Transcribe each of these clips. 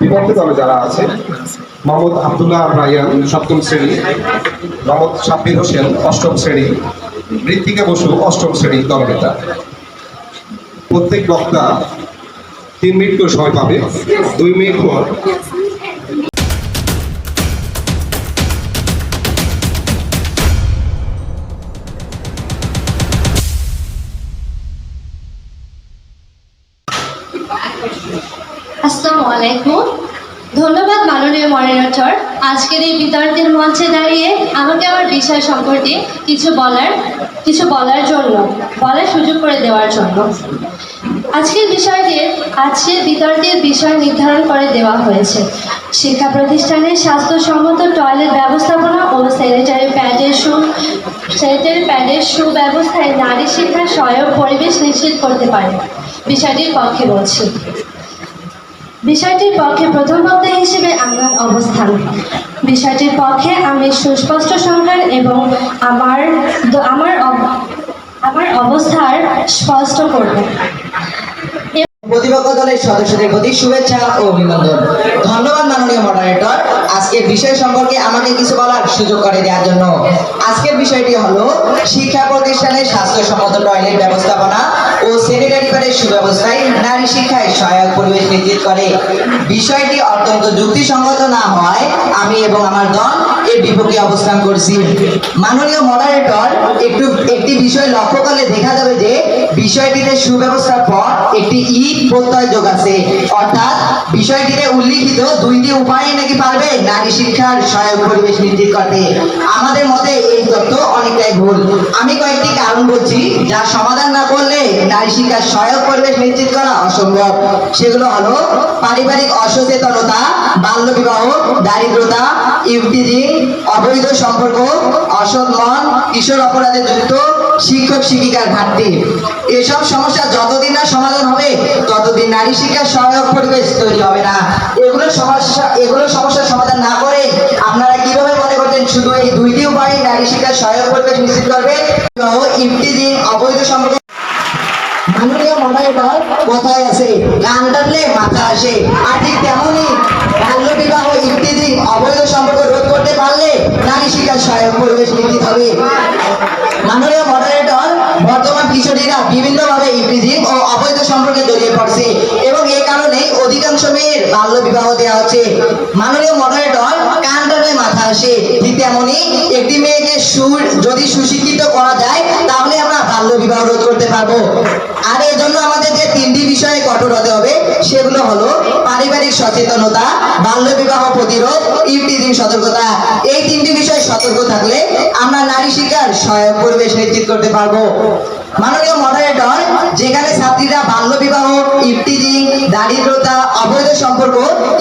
বিপক্ষে দলে যারা আছে, মোহাম্মদ আবদুল্লাহ রায়ান সপ্তম শ্রেণি, মোহাম্মদ সাব্বির হোসেন অষ্টম শ্রেণি মৃত্তিকা বসু অষ্টম শ্রেণি দলনেতা। প্রত্যেক বক্তা তিন মিনিট করে সময় পাবে। দুই মিনিট পর আলাইকুম। ধন্যবাদ মাননীয় মডারেটর। আজকের এই বিতর্কের মঞ্চে দাঁড়িয়ে আমাকে আমার বিষয় সম্পর্কে কিছু বলার কিছু বলার জন্য, বলার সুযোগ করে দেওয়ার জন্য। আজকের বিষয়টির আজকের বিতর্কের বিষয় নির্ধারণ করে দেওয়া হয়েছে। শিক্ষা প্রতিষ্ঠানে স্বাস্থ্যসম্মত টয়লেট ব্যবস্থাপনা ও স্যানিটারি প্যাডের সু, স্যানিটারি প্যাডের সুব্যবস্থায় নারী শিক্ষার সহায়ক পরিবেশ নিশ্চিত করতে পারে। বিষয়টির পক্ষে বলছি। বিষয়টির পক্ষে প্রথম বক্তা হিসেবে আমার অবস্থান। বিষয়টির পক্ষে আমি সুস্পষ্ট সংখ্যান এবং আমার আমার আমার অবস্থার স্পষ্ট করব। প্রতিপক্ষ দলের সদস্যদের প্রতি শুভেচ্ছা ও অভিনন্দন। ধন্যবাদ মাননীয় মডারেটর আজকের বিষয় সম্পর্কে আমাকে কিছু বলার সুযোগ করে দেওয়ার জন্য। আজকের বিষয়টি হলো শিক্ষা প্রতিষ্ঠানে স্বাস্থ্যসম্মত টয়লেট ব্যবস্থাপনা ও স্যানিটারি প্যাডের সুব্যবস্থায় নারী শিক্ষায় সহায়ক পরিবেশ নিশ্চিত করে। বিষয়টি অত্যন্ত যুক্তিসঙ্গত না হয় আমি এবং আমার দল এর বিপক্ষে অবস্থান করছি। মাননীয় মডারেটর একটু একটি বিষয় লক্ষ্য করলে দেখা যাবে যে বিষয়টিতে সুব্যবস্থার পর একটি ই প্রত্যয় যোগ আছে। অর্থাৎ বিষয়টিতে উল্লিখিত দুইটি উপায় নাকি পারবে নারী শিক্ষার সহায়ক পরিবেশ নিশ্চিত করতে। আমাদের মতে এই তথ্য অনেকটাই ভুল। আমি কয়েকটি কারণ বলছি, যা সমাধান না করলে নারী শিক্ষার সহায়ক পরিবেশ নিশ্চিত করা অসম্ভব। সেগুলো হলো পারিবারিক অসচেতনতা বাল্য বিবাহ দারিদ্রতা ইউটিজিং অবৈধ সম্পর্ক, অসৎ মন, কিশোর অপরাধে যুক্ত শিক্ষক শিক্ষিকার ঘাটতি। এসব সমস্যা যতদিন না সমাধান হবে, ততদিন নারী শিক্ষার সহায়ক পরিবেশ তৈরি হবে না। এগুলো সমস্যা এগুলো সমস্যার সমাধান না করে আপনারা কীভাবে করছেন শুধু এই দুইটি উপায়ে নারী শিক্ষার সহায়ক পরিবেশ নিশ্চিত করবে। অবৈধ সম্পর্ক মাননীয় মডারেটর কথায় আছে, গান মাথা আসে। আর ঠিক তেমনই বাল্য বিবাহ অবৈধ সম্পর্ক রোধ করতে পারলে নারী শিক্ষার সহায়ক পরিবেশ নিশ্চিত হবে। মাননীয় মডারেটর বর্তমান কিশোরীরা বিভিন্নভাবে ও অবৈধ সম্পর্কে জড়িয়ে পড়ছে এবং এই কারণেই অধিকাংশ মেয়ের বাল্য বিবাহ দেওয়া হচ্ছে। মাননীয় মডারেটর আসে। ঠিক তেমনই একটি মেয়েকে সুর যদি সুশিক্ষিত করা যায়, তাহলে আমরা বাল্য বিবাহ রোধ করতে পারব। আর এর জন্য আমাদের যে তিনটি বিষয়ে কঠোর হতে হবে, সেগুলো হলো পারিবারিক সচেতনতা, বাল্য বিবাহ প্রতিরোধ ইফটিজিং সতর্কতা। এই তিনটি বিষয়ে সতর্ক থাকলে আমরা নারী শিক্ষার সহায়ক পরিবেশ নিশ্চিত করতে পারব। মাননীয় মডারেটর যেখানে ছাত্রীরা বাল্য বিবাহ ইফটিজিং দারিদ্রতা, অবৈধ সম্পর্ক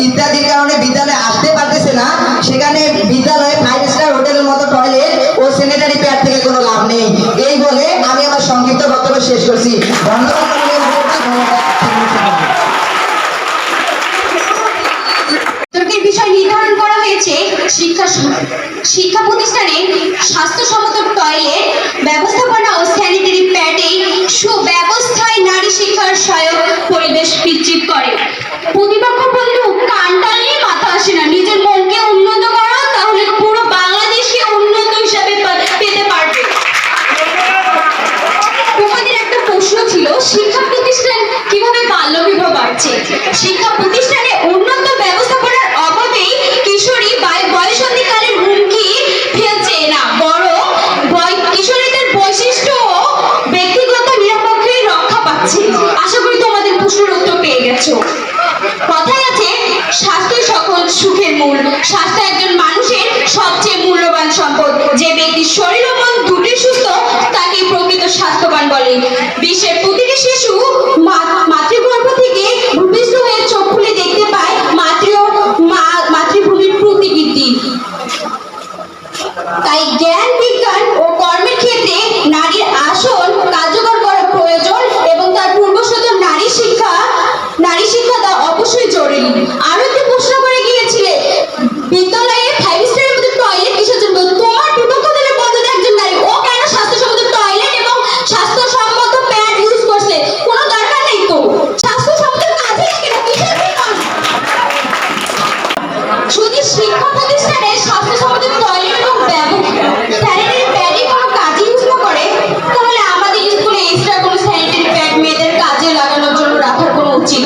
ইত্যাদির কারণে বিদ্যালয়ে আসতে পারতেছে না, সেখানে বিদ্যালয়ে ফাইভ স্টার হোটেলের মতো টয়লেট ও স্যানিটারি প্যাড থেকে কোনো লাভ নেই এই বলে আমি আমার সংক্ষিপ্ত বক্তব্য শেষ করছি। নির্ধারণ করা হয়েছে শিক্ষা শিক্ষা প্রতিষ্ঠানে স্বাস্থ্যসম্মত টয়লেট ব্যবস্থাপনা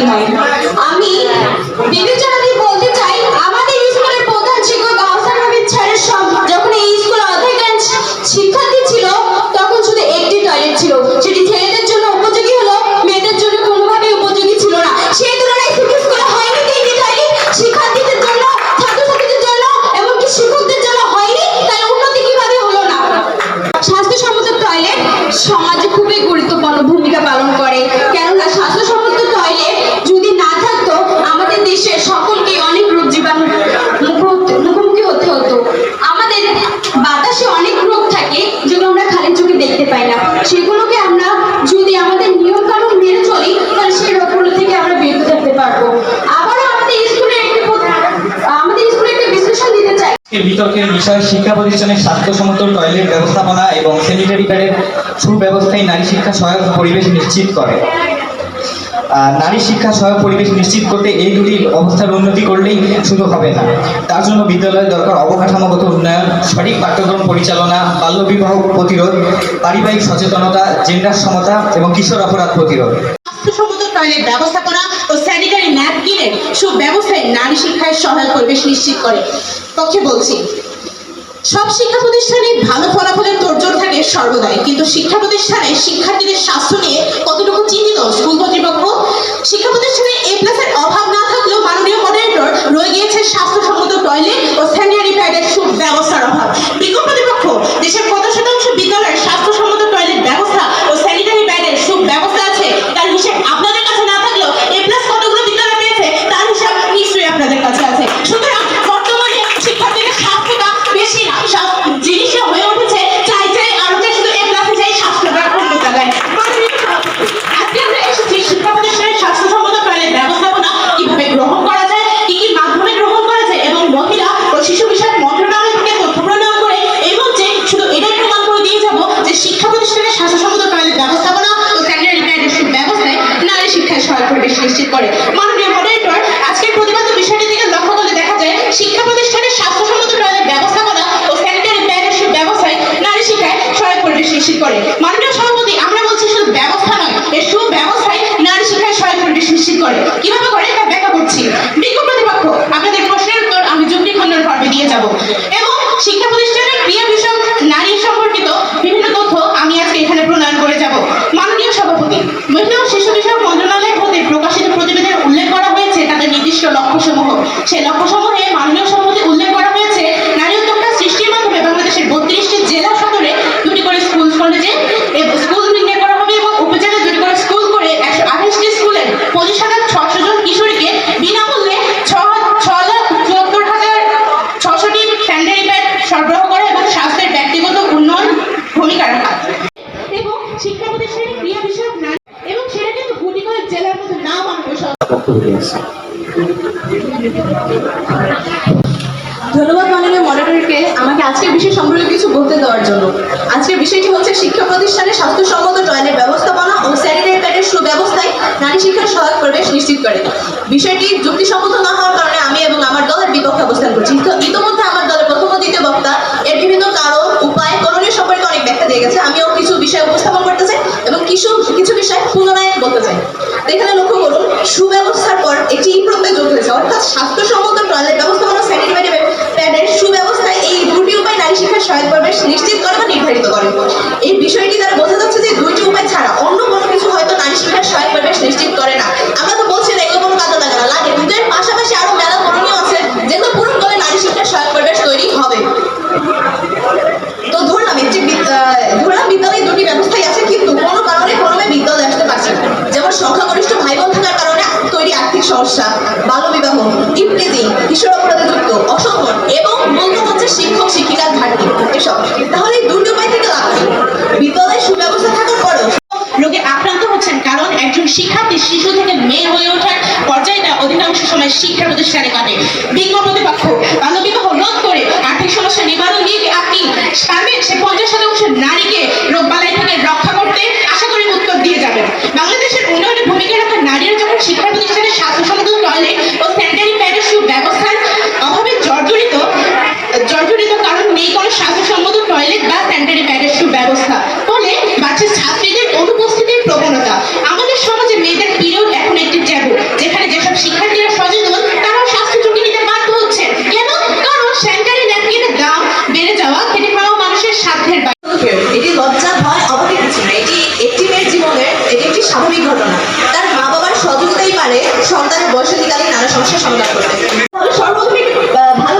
মালিক পাই না। সেগুলোকে আমরা যদি আমাদের নিয়ম কানুন মেনে চলি, তাহলে সেই রোগগুলো থেকে আমরা বেরিয়ে থাকতে পারব। আবারও আমাদের স্কুলে আমাদের স্কুলে একটা বিশ্লেষণ দিতে চাই। বিতর্কের বিষয় শিক্ষা প্রতিষ্ঠানের স্বাস্থ্যসম্মত টয়লেট ব্যবস্থাপনা এবং স্যানিটারি প্যাডের সুব্যবস্থায় নারী শিক্ষা সহায়ক পরিবেশ নিশ্চিত করে। নারী শিক্ষা সহায়ক পরিবেশ নিশ্চিত করতে এই দুটি অবস্থার উন্নতি করলেই শুধু হবে না। তার জন্য বিদ্যালয়ের দরকার অবকাঠামোগত উন্নয়ন, সঠিক পাঠ্যক্রম পরিচালনা, বাল্যবিবাহ প্রতিরোধ, পারিবারিক সচেতনতা জেন্ডার সমতা এবং কিশোর অপরাধ প্রতিরোধ। স্বাস্থ্যসম্মত ও সুব্যবস্থায় নারী শিক্ষায় সহায়ক পরিবেশ নিশ্চিত করে। পক্ষে বলছি সব শিক্ষা প্রতিষ্ঠানে ভালো ফলাফলের তোড়জোড় থাকে সর্বদাই। কিন্তু শিক্ষা প্রতিষ্ঠানে শিক্ষার্থীদের স্বাস্থ্য নিয়ে কতটুকু চিন্তিত স্কুল কর্তৃপক্ষ? শিক্ষা প্রতিষ্ঠানে এ প্লাসের অভাব না থাকলেও মাননীয় মডারেটর রয়ে গিয়েছে স্বাস্থ্যসম্মত টয়লেট ও স্যানিটারি প্যাডের সুব্যবস্থার অভাব। নিশ্চিত করে। মাননীয় সভাপতি, আমরা বলছি শুধু ব্যবস্থা নয়, এর সুব্যবস্থায় নারী শিক্ষায় সহায়ক পরিবেশ নিশ্চিত করে। কীভাবে করে? তা ব্যাখ্যা করছি। বিজ্ঞ প্রতিপক্ষ, আপনাদের প্রশ্নের উত্তর আমি যুক্তি খণ্ডন পর্বে দিয়ে যাব। এবং শিক্ষা প্রতিষ্ঠানের ক্রিয়া বিষয়ক নারী সম্পর্কিত বিভিন্ন তথ্য আমি আজকে এখানে প্রণয়ন করে যাব মাননীয় সভাপতি মহিলা ও শিশু বিষয়ক মন্ত্রণালয় হতে প্রকাশিত প্রতিবেদনে উল্লেখ করা হয়েছে তাদের নির্দিষ্ট লক্ষ্যসমূহ সেই লক্ষ্যসমূহে মাননীয় সভাপতি উল্লেখ করা হয়েছে নারী উদ্যোক্তা সৃষ্টির মাধ্যমে বাংলাদেশের বত্রিশটি জেলা সদরে দুটি করে স্কুল কলেজে এবং স্কুল নির্ণয় করা হবে এবং উপজেলায় দুটি করে স্কুল করে একশো আঠাশটি স্কুলের পঁচিশ হাজার ছশো জন কিশোরীকে বিনামূল্যে ছ ছ লাখ চুয়াত্তর হাজার ছশোটি স্যানিটারি প্যাড সরবরাহ করা এবং স্বাস্থ্যের ব্যক্তিগত উন্নয়ন ভূমিকা রাখা। এবং শিক্ষা প্রতিষ্ঠানের ক্রিয়া বিষয়ক নারী এবং সেটা কিন্তু গুটি কয়েক জেলার মধ্যে না মানবে ধন্যবাদ মাননীয় মডারেটরকে আমাকে আজকের বিষয় সম্পর্কে কিছু বলতে দেওয়ার জন্য। আজকের বিষয়টি হচ্ছে শিক্ষা প্রতিষ্ঠানে স্বাস্থ্যসম্মত টয়লেট ব্যবস্থাপনা ও স্যানিটারি প্যাডের সুব্যবস্থায় নারী শিক্ষার সহায়ক পরিবেশ নিশ্চিত করে। বিষয়টি যুক্তিসম্মত না হওয়ার কারণে আমি এবং আমার দলের বিপক্ষে অবস্থান করছি। তো ইতিমধ্যে আমার দলের প্রথম ও দ্বিতীয় বক্তা এর বিভিন্ন কারণ উপায় করণীয় সম্পর্কে অনেক ব্যাখ্যা দিয়ে গেছে। আমিও কিছু বিষয় উপস্থাপন করতে চাই এবং কিছু কিছু বিষয় পুনরায় বলতে চাই। এখানে লক্ষ্য করুন, সুব্যবস্থার পর এটি প্রত্যয় যোগ হয়েছে অর্থাৎ স্বাস্থ্যসম্মত টয়লেট ব্যবস্থাপনা স্যানিটারি প্যাডের সুব্যবস্থায় এই দুটি উপায় নারী শিক্ষার সহায়ক পরিবেশ নিশ্চিত করে বা নির্ধারিত করে। এই বিষয়টি দ্বারা বোঝা যাচ্ছে যে হচ্ছেন কারণ একজন শিক্ষার্থী শিশু থেকে মেয়ে হয়ে ওঠার পর্যায়টা অধিকাংশ সময় শিক্ষা প্রতিষ্ঠানে কাটে। বিজ্ঞ প্রতিপক্ষ, বাল্যবিবাহ রোধ করে আর্থিক সমস্যা নিবারণ নিয়ে আপনি পারবেন? সে পঞ্চাশ শতাংশ নারীকে রোগ বালাই থেকে রক্ষা করতে আশা করি উত্তর দিয়ে যাবেন বাংলাদেশের উন্নয়নে ভূমিকা রাখা নারীরা যখন শিক্ষা প্রতিষ্ঠানে স্বাস্থ্যসম্মত টয়লেট ও স্যানিটারি প্যাডের সুব্যবস্থার অভাবে জর্জরিত জর্জরিত কারণ নেই কোনো স্বাস্থ্যসম্মত টয়লেট বা স্যানিটারি প্যাডের সুব্যবস্থা ফলে বাচ্চা ছাত্রীদের অনুপস্থিতির প্রবণতা আমাদের সমাজে মেয়েদের পিরিয়ড এখন একটি ট্যাবু যেখানে যেসব শিক্ষার্থীরা সচেতন তারাও স্বাস্থ্য ঝুঁকি নিতে বাধ্য হচ্ছেন কেন কারণ স্যানিটারি ন্যাপকিনের দাম বেড়ে যাওয়া খেটে খাওয়া মানুষের সাধ্যের বাইরে এটি লজ্জা, ভয় অবাকের কিছু না। এটি একটি মেয়ের জীবনের, এটি একটি স্বাভাবিক ঘটনা। তার মা বাবার সহযোগিতাই পারে সন্তানের বয়সধিকালীন নানা সমস্যার সমাধান করতে সর্বপ্রথমে ভালো